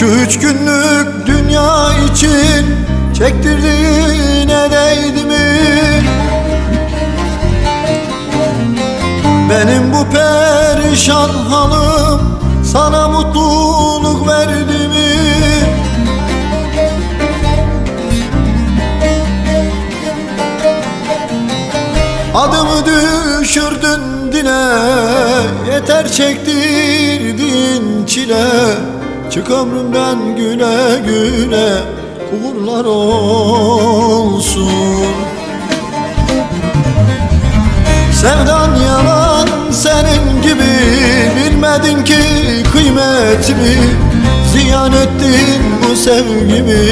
Şu üç günlük dünya için çektirdiğine değdi mi? Benim bu perişan halim sana mutluluk verdi mi? Adımı düşürdün dile Yeter çektirdin çile Çık ömrümden güle güle Uğurlar olsun. Sevdan yalan senin gibi Bilmedin ki kıymetimi Ziyan ettin bu sevgimi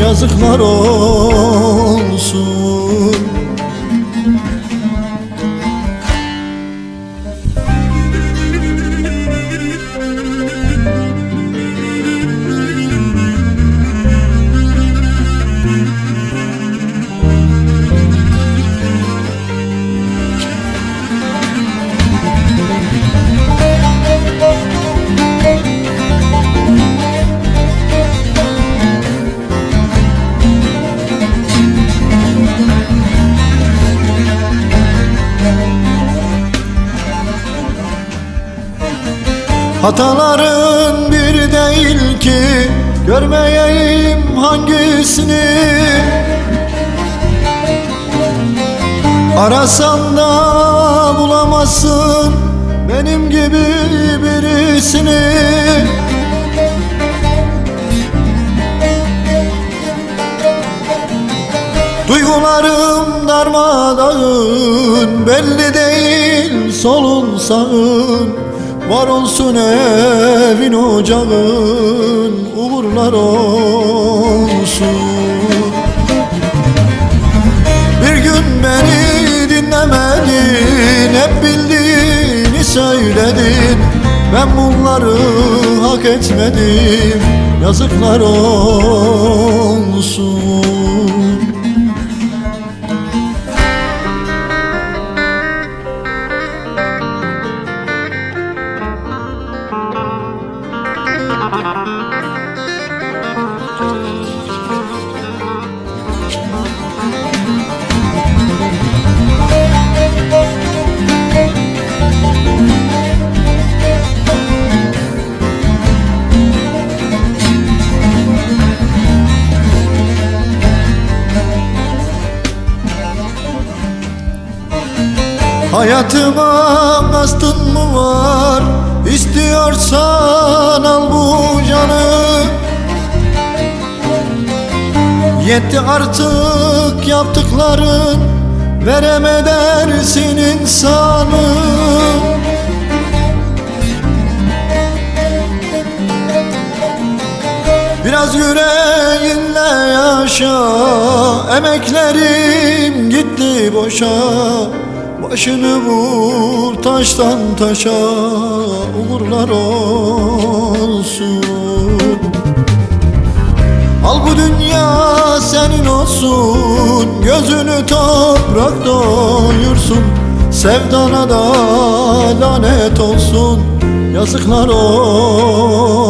Yazıklar olsun Hataların bir değil ki Görmeyeyim hangisini? Arasan da bulamazsın Benim gibi birisini. Duygularım darmadağın Belli değil solun sağın Var olsun evin ocağın Uğurlar olsun. Bir gün beni dinlemedin Hep bildiğini söyledin. Ben bunları hak etmedim Yazıklar olsun Hayatıma kastın mı var? İstiyorsan al bu canı Yetti artık yaptıkların Verem edersin insanı Biraz yüreğinle yaşa. Emeklerim gitti boşa. Başını vur taştan taşa. Uğurlar olsun. Al bu dünya senin olsun. Gözünü toprak doyursun. Sevdana da lanet olsun. Yazıklar olsun